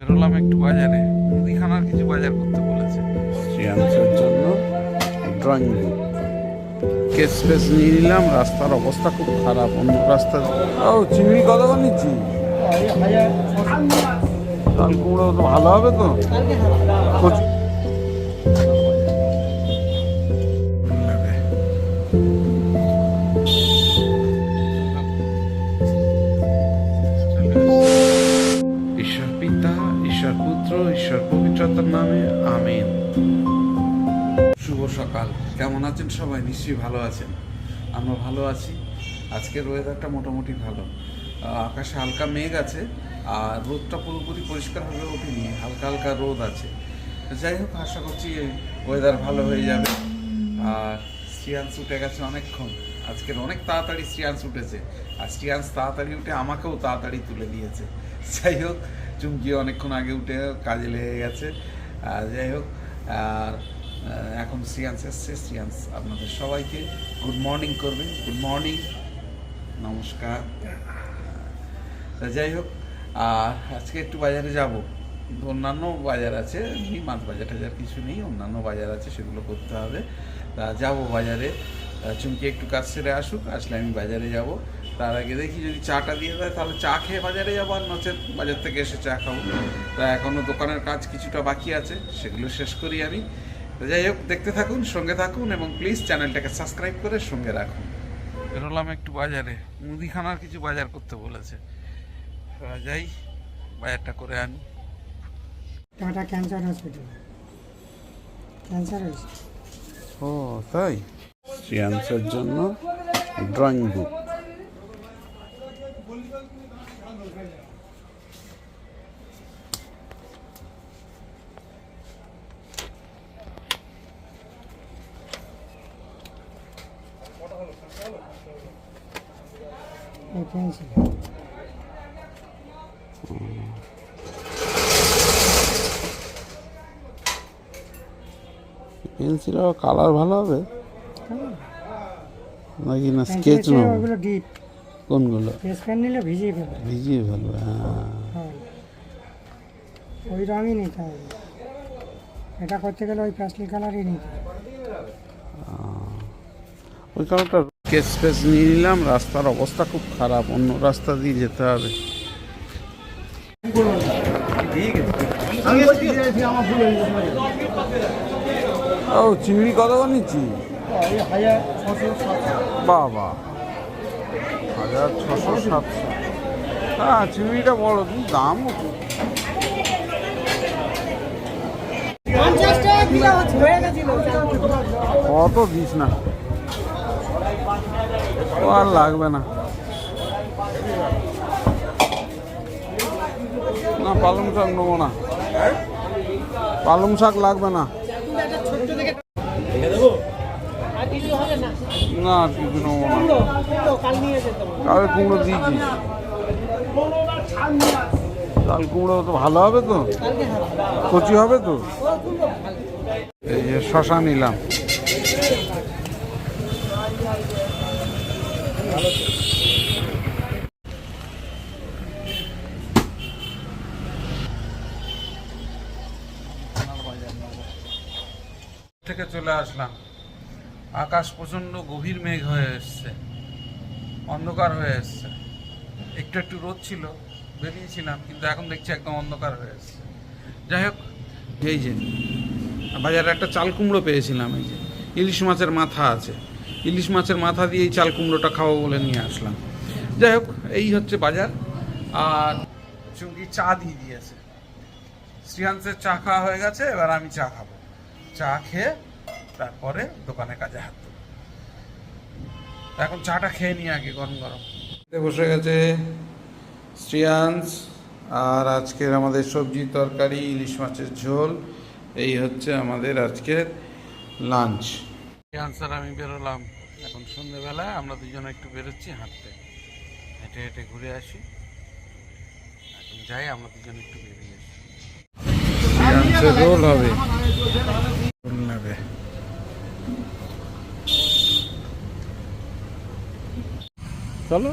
বেরোলাম একটু বাজারে। মুদিখানার কিছু বাজার করতে বলেছে। শ্রেয়াংসের জন্য ড্রয়িং রুম। ফেস নিয়ে নিলাম, রাস্তার অবস্থা খুব খারাপ, অন্য রাস্তা ও, চিংড়ি কত নিচ্ছি? চাল কুমড়ো ভালো হবে তো? পবিত্রতার নামে, আমেন। শুভ সকাল। কেমন আছেন সবাই? নিশ্চয়ই ভালো আছেন। আমরা ভালো আছি। আজকের ওয়েদারটা মোটামুটি ভালো। আকাশে হালকা মেঘ আছে, আর রোদটা পুরোপুরি পরিষ্কারভাবে ওঠেনি। হালকা হালকা রোদ আছে। যাই হোক, আশা করছি ওয়েদার ভালো হয়ে যাবে। আর শ্রিয়াংশ উঠে গেছে অনেকক্ষণ। আজকের অনেক তাড়াতাড়ি শ্রিয়াংশ উঠেছে আর শ্রিয়াংশ তাড়াতাড়ি উঠে আমাকেও তাড়াতাড়ি তুলে দিয়েছে। যাই হোক, চুমকি অনেকক্ষণ আগে উঠে কাজে লেগে গেছে। যাই হোক, আর এখন শ্রিয়াংশ এসছে। শ্রিয়াংশ, আপনাদের সবাইকে গুড মর্নিং করবেন গুড মর্নিং নমস্কার। যাই হোক, আর আজকে একটু বাজারে যাব। কিন্তু অন্যান্য বাজার আছে, এমনি মাছ বাজার টাজার কিছু নেই, অন্যান্য বাজার আছে, সেগুলো করতে হবে। তা যাব বাজারে। চুমকি একটু কাজ সেরে আসুক, আসলে আমি বাজারে যাব। তার আগে দেখি যদি চাটা দিয়ে দেয় তাহলে চা খেয়ে বাজারে যাব আর নচেত বাজার থেকে এসে চা খাব। তা এখনও দোকানের কাজ কিছুটা বাকি আছে সেগুলো শেষ করি আমি। যাই হোক দেখতে থাকুন সঙ্গে থাকুন এবং প্লিজ চ্যানেলটাকে সাবস্ক্রাইব করে সঙ্গে রাখুন। বেরোলাম একটু বাজারে মুদিখানার কিছু বাজার করতে বলেছে। তা যাই বাজারটা করে আনি। টাটা ক্যান্সার হসপিটাল ক্যান্সার হয়েছে ও তাই? শ্রিয়াংসের জন্য ড্রয়িং বুক পেন্সিল। কালার ভালো হবে? নাকি না স্কেচ ওগুলো ডিপ কোনগুলো? নিলে ভিজিয়ে ফেলবে। ভিজিয়ে ফেলবে হ্যাঁ। হ্যাঁ। ওই রঙই নিতে হবে। এটা করতে গেলে ওই প্যাস্টেল কালারই নিতে হবে। ওই কারণটা কেস ফেস নিয়ে নিলাম রাস্তার অবস্থা খুব খারাপ অন্য রাস্তা দিয়ে যেতে হবে। ও চিংড়ি কত নিচ্ছি? বাবা হাজার ছশো সাতশো। হ্যাঁ চিংড়িটা বড় কিন্তু দামও খুব। কত দিস না? ও আর লাগবে না। না, পালং শাক নেব না। পালং শাক লাগবে না। না, কিছু নেব না। কালে কুমড়ো দিয়েছিস চাল কুমড়ো তো ভালো হবে তো? কচি হবে তো? এই যে শশা নিলাম। থেকে চলে আসলাম। আকাশ প্রচণ্ড গভীর মেঘ হয়ে এসছে। অন্ধকার হয়ে এসছে। একটু একটু রোদ ছিল, বেরিয়েছিলাম, কিন্তু এখন দেখছি একদম অন্ধকার হয়ে এসছে। যাই হোক, এই যে, বাজারে একটা চাল কুমড়ো পেয়েছিলাম, এই যে, ইলিশ মাছের মাথা আছে। ইলিশ মাছের মাথা দিয়ে এই চাল কুমড়োটা খাব বলে নিয়ে আসলাম। যাই হোক, এই হচ্ছে বাজার। আর চুমকি চা দিয়ে দিয়েছে। শ্রীহাংসের চা খাওয়া হয়ে গেছে, এবার আমি চা খাব। চা খেয়ে তারপরে দোকানে কাজে হাত এখন চাটা খেয়ে নিই আগে, গরম গরম। বসে গেছে শ্রিয়াংশ আর আজকের আমাদের সবজি তরকারি, ইলিশ মাছের ঝোল, এই হচ্ছে আমাদের আজকের লাঞ্চ আর আমি বেরোলাম। এখন সন্ধ্যেবেলায় আমরা দুজনে একটু বেরোচ্ছি হাঁটতে। হেঁটে হেঁটে ঘুরে আসি। এখন যাই, আমরা দুজন একটু বেরিয়ে আসি। চলো।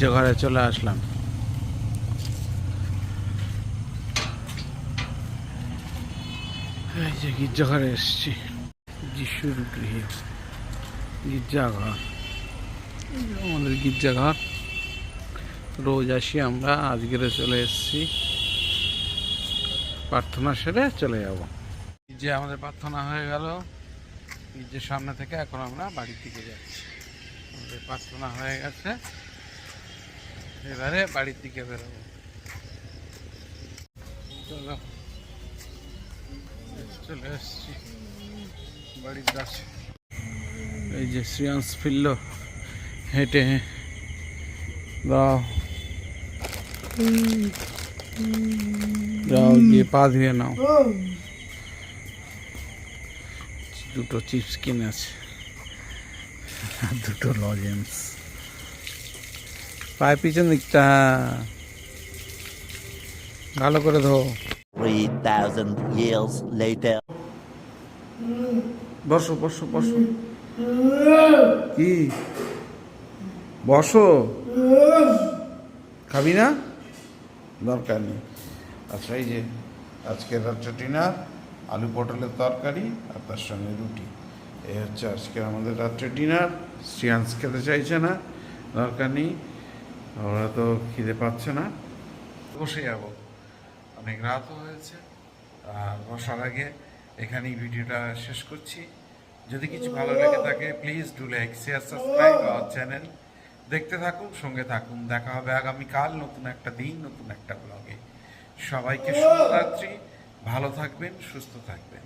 গির্জাঘরে চলে আসলাম। এই যে গির্জাঘরে এসছি। যিশুর গৃহে। গির্জাঘর। যে আমাদের গির্জাঘর। রোজ আসি আমরা, আজকেরে চলে এসেছি। প্রার্থনা সেরে চলে যাব। যে আমাদের প্রার্থনা হয়ে গেল। গির্জের সামনে থেকে এখন আমরা বাড়ির দিকে যাচ্ছি। আমাদের প্রার্থনা হয়ে গেছে। এবারে বাড়ির দিকে বেরোবো। চলো। চলে এসছি বাড়ির কাছে। এই যে শ্রিয়াংশ ফিরল। হেঁটে দাও। যাও গিয়ে পা ধুয়ে নাও। দুটো চিপস কিনেছে আর দুটো লজেন্স। পায়ে পিছন দিকটা ভালো করে ধো 3,000 years later. বসো বসো বসো। কি? বসো। খাবি না? দরকার নেই। আচ্ছা এই যে আজকের রাত্রে ডিনার আলু পটলের তরকারি আর তার সঙ্গে রুটি। এই হচ্ছে আজকের আমাদের রাত্রে ডিনার। শ্রিয়াংশ খেতে চাইছে না দরকার নেই। ওরা তো খিদে পাচ্ছে না। বসে যাব। অনেক রাতও হয়েছে, আর বসার আগে এখানেই ভিডিওটা শেষ করছি। যদি কিছু ভালো লেগে থাকে please do like share subscribe our channel দেখতে থাকুন, সঙ্গে থাকুন। দেখা হবে আগামীকাল নতুন একটা দিন, নতুন একটা ব্লগে সবাইকে শুভরাত্রি। ভালো থাকবেন, সুস্থ থাকবেন।